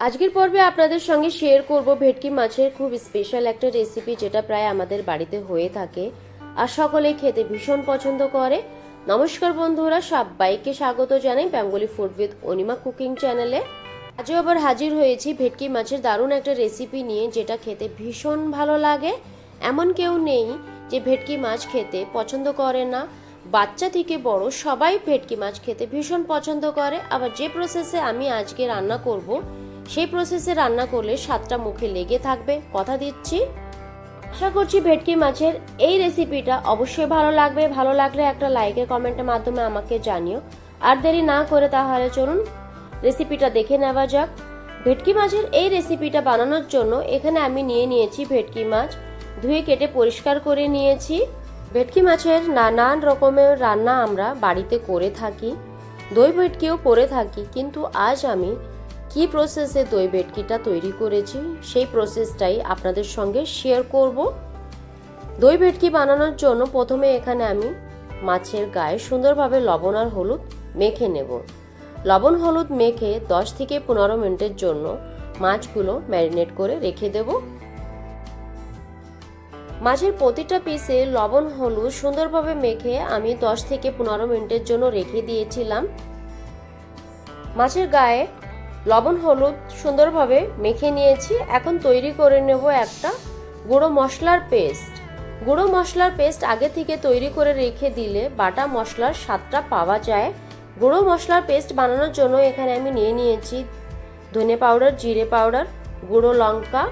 আজকের পর্বে আপনাদের সঙ্গে শেয়ার করব ভেটকি মাছের খুব স্পেশাল একটা রেসিপি যেটা প্রায় আমাদের বাড়িতে হয়ে থাকে আর সকলেই খেতে ভীষণ পছন্দ করে। নমস্কার বন্ধুরা, সবাইকে স্বাগত জানাই Bengali food with Anima cooking চ্যানেলে আজও আবার হাজির হয়েছি ভেটকি মাছের দারুণ একটা রেসিপি নিয়ে যেটা খেতে ভীষণ ভালো লাগে। এমন কেউ নেই যে ভেটকি মাছ খেতে পছন্দ করে না। বাচ্চা থেকে বড় সবাই ভেটকি মাছ খেতে ভীষণ পছন্দ করে। আবার যে প্রসেসে আমি আজকে রান্না করব সেই প্রসেসে রান্না করলে স্বাদটা মুখে লেগে থাকবে। কথা দিচ্ছি। আশা করছি ভেটকি মাছের এই রেসিপিটা অবশ্যই ভালো লাগবে। ভালো লাগলে একটা লাইকের কমেন্টের মাধ্যমে আমাকে জানিও। আর দেরি না করে তাহলে চলুন রেসিপিটা দেখে নেওয়া যাক। ভেটকি মাছের এই রেসিপিটা বানানোর জন্য এখানে আমি নিয়ে নিয়েছি ভেটকি মাছ। ধুয়ে কেটে পরিষ্কার করে নিয়েছি। ভেটকি মাছের নানান রকমের রান্না আমরা বাড়িতে করে থাকি। দই ভেটকিও করে থাকি। কিন্তু আজ আমি কি প্রসেসে দই ভেটকিটা তৈরি করেছি? সেই প্রসেসটাই আপনাদের সঙ্গে শেয়ার করব। দই ভেটকি বানানোর জন্য প্রথমে এখানে আমি মাছের গায়ে সুন্দরভাবে লবণ আর হলুদ মেখে নেব। লবণ, হলুদ মেখে 10 থেকে পনেরো মিনিটের জন্য মাছগুলো ম্যারিনেট করে রেখে দেব। মাছের প্রতিটা পিসে লবণ, হলুদ সুন্দরভাবে মেখে আমি 10 থেকে পনেরো মিনিটের জন্য রেখে দিয়েছিলাম। মাছের গায়ে লবণ, হলুদ সুন্দরভাবে মেখে নিয়েছি। এখন তৈরি করে নেব একটা গুঁড়ো মশলার পেস্ট। গুঁড়ো মশলার পেস্ট আগে থেকে তৈরি করে রেখে দিলে বাটা মশলার স্বাদটা পাওয়া যায়। গুঁড়ো মশলার পেস্ট বানানোর জন্য এখানে আমি নিয়ে নিয়েছি ধনে পাউডার, জিরে পাউডার, গুঁড়ো লঙ্কা,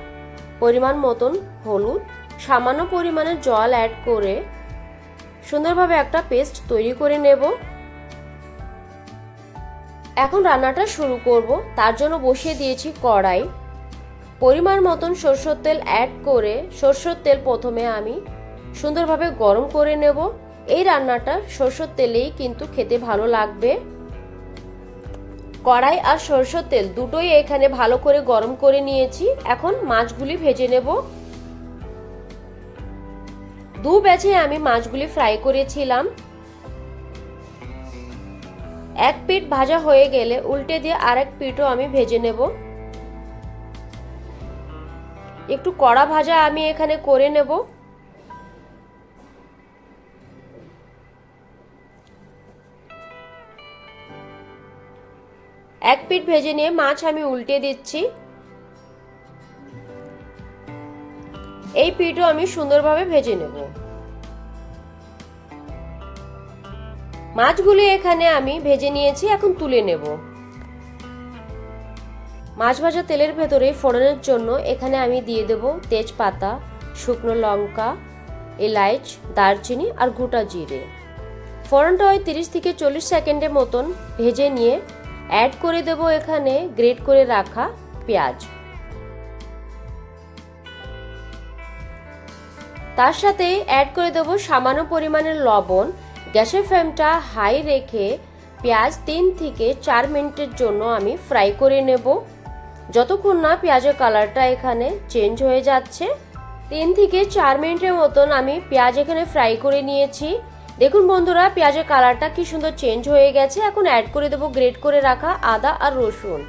পরিমাণ মতন হলুদ, সামান্য পরিমাণে জল অ্যাড করে সুন্দরভাবে একটা পেস্ট তৈরি করে নেব। এখন রান্নাটা শুরু করব। তার জন্য বসিয়ে দিয়েছি কড়াই। পরিমাণ মতন সরষের তেল অ্যাড করে সরষের তেল প্রথমে আমি সুন্দরভাবে গরম করে নেব। এই রান্নাটা সরষের তেলেই কিন্তু খেতে ভালো লাগবে। কড়াই আর সরষের তেল দুটোই এখানে ভালো করে গরম করে নিয়েছি। এখন মাছগুলি ভেজে নেব। দু ব্যাচে আমি মাছগুলি ফ্রাই করেছিলাম। এক পিঠ ভাজা হয়ে গেলে উল্টে দিয়ে আরেক পিঠও আমি ভেজে নেব। একটু কড়া ভাজা আমি এখানে করে নেব। এক পিঠ ভেজে নিয়ে মাছ আমি উল্টে দিচ্ছি। এই পিঠও আমি সুন্দরভাবে ভেজে নেব। মাছগুলি এখানে আমি ভেজে নিয়েছি, এখন তুলে নেব। মাছ ভাজা তেলের ভেতরে ফোড়নের জন্য এখানে আমি দিয়ে দেব তেজপাতা, শুকনো লঙ্কা, এলাইচ, দারচিনি আর গোটা জিরে। ফোড়নটা ওই তিরিশ থেকে চল্লিশ সেকেন্ডের মতন ভেজে নিয়ে অ্যাড করে দেব এখানে গ্রেট করে রাখা পেঁয়াজ। তার সাথে অ্যাড করে দেব সামান্য পরিমাণের লবণ গ্যাসের ফ্লেমটা হাই রেখে পেঁয়াজ তিন থেকে চার মিনিটের জন্য আমি ফ্রাই করে নেব। যতক্ষণ না পেঁয়াজের কালারটা এখানে চেঞ্জ হয়ে যাচ্ছে, তিন থেকে চার মিনিটের মতন আমি পেঁয়াজ এখানে ফ্রাই করে নিয়েছি। দেখুন বন্ধুরা, পেঁয়াজের কালারটা কি সুন্দর চেঞ্জ হয়ে গেছে। এখন অ্যাড করে দেবো গ্রেট করে রাখা আদা আর রসুন।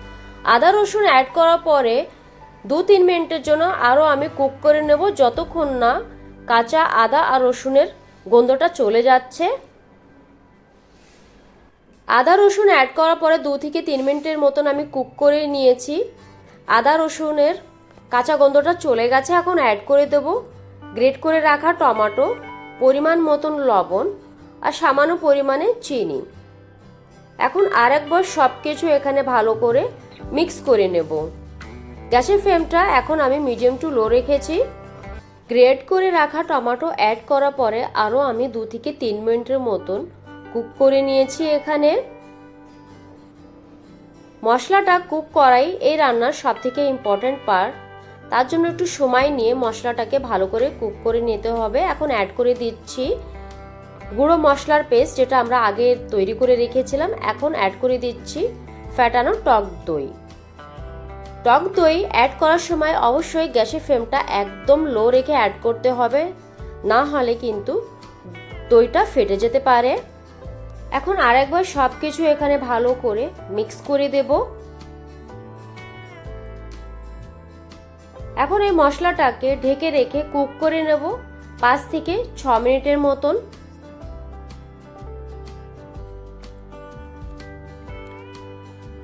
আদা, রসুন অ্যাড করার পরে দু তিন মিনিটের জন্য আরও আমি কুক করে নেব। যতক্ষণ না কাঁচা আদা আর রসুনের গন্ধটা চলে যাচ্ছে। আদা রসুন অ্যাড করার পরে দু থেকে তিন মিনিটের মতন আমি কুক করে নিয়েছি। আদা রসুনের কাঁচা গন্ধটা চলে গেছে, এখন অ্যাড করে দেব। গ্রেট করে রাখা টমেটো, পরিমাণ মতন লবণ আর সামান্য পরিমাণে চিনি। এখন আরেকবার সব কিছু এখানে ভালো করে মিক্স করে নেব। গ্যাসের ফ্লেমটা এখন আমি মিডিয়াম টু লো রেখেছি। গ্রেট করে রাখা টমেটো অ্যাড করার পরে আরও আমি দু থেকে তিন মিনিটের মতন কুক করে নিয়েছি এখানে। মশলাটা কুক করাই এই রান্নার সব থেকে ইম্পর্ট্যান্ট পার্ট তার জন্য একটু সময় নিয়ে মশলাটাকে ভালো করে কুক করে নিতে হবে। এখন অ্যাড করে দিচ্ছি গুঁড়ো মশলার পেস্ট যেটা আমরা আগে তৈরি করে রেখেছিলাম। এখন অ্যাড করে দিচ্ছি ফ্যাটানো টক দই। টক দই অ্যাড করার সময় অবশ্যই গ্যাসের ফ্লেমটা একদম লো রেখে অ্যাড করতে হবে। না হলে কিন্তু দইটা ফেটে যেতে পারে। এখন আরেকবার সব কিছু এখানে ভালো করে মিক্স করে দেব। এখন এই মশলাটাকে ঢেকে রেখে কুক করে নেব পাঁচ থেকে ছ মিনিটের মতন।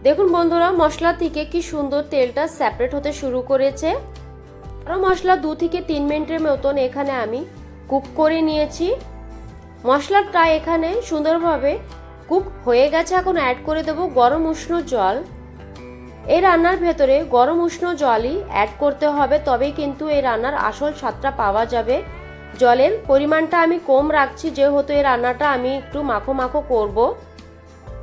দেখুন বন্ধুরা, মশলা থেকে কি সুন্দর তেলটা সেপারেট হতে শুরু করেছে। আরও মশলা দু থেকে তিন মিনিটের মতন এখানে আমি কুক করে নিয়েছি। মশলাটা এখানে সুন্দরভাবে কুক হয়ে গেছে। এখন অ্যাড করে দেব গরম উষ্ণ জল। এই রান্নার ভেতরে গরম উষ্ণ জলই অ্যাড করতে হবে, তবেই কিন্তু এই রান্নার আসল স্বাদটা পাওয়া যাবে। জলের পরিমাণটা আমি কম রাখছি, যেহেতু এই রান্নাটা আমি একটু মাখো মাখো করব।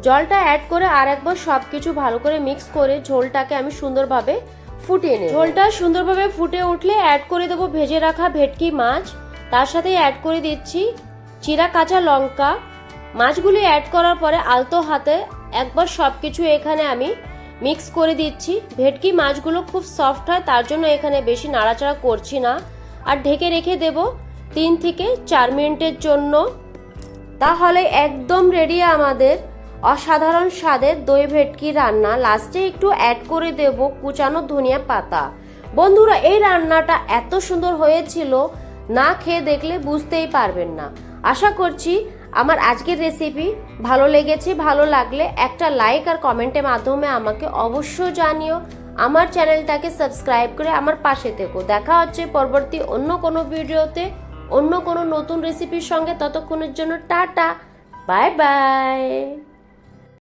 জলটা অ্যাড করে আর একবার সব কিছু ভালো করে মিক্স করে ঝোলটাকে আমি সুন্দরভাবে ফুটিয়ে নিই ঝোলটা সুন্দরভাবে ফুটে উঠলে অ্যাড করে দেবো ভেজে রাখা ভেটকি মাছ। তার সাথে অ্যাড করে দিচ্ছি চিরা কাঁচা লঙ্কা, মাছগুলি অ্যাড করার পরে আলতো হাতে একবার সব কিছু এখানে আমি মিক্স করে দিচ্ছি। ভেটকি মাছগুলো খুব সফট হয়, তার জন্য এখানে বেশি নাড়াচাড়া করছি না। আর ঢেকে রেখে দেব তিন থেকে চার মিনিটের জন্য। তাহলে একদম রেডি আমাদের অসাধারণ স্বাদের দই ভেটকি রান্না। লাস্টে একটু অ্যাড করে দেব কুচানো ধনিয়া পাতা। বন্ধুরা, এই রান্নাটা এত সুন্দর হয়েছিল, না খেয়ে দেখলে বুঝতেই পারবেন না। আশা করছি আমার আজকের রেসিপি ভালো লেগেছে, ভালো লাগলে একটা লাইক আর কমেন্টের মাধ্যমে আমাকে অবশ্যই জানিও। আমার চ্যানেলটাকে সাবস্ক্রাইব করে আমার পাশে থেকো। দেখা হচ্ছে পরবর্তী অন্য কোনো ভিডিওতে অন্য কোনো নতুন রেসিপির সঙ্গে। ততক্ষণের জন্য টাটা। Bye bye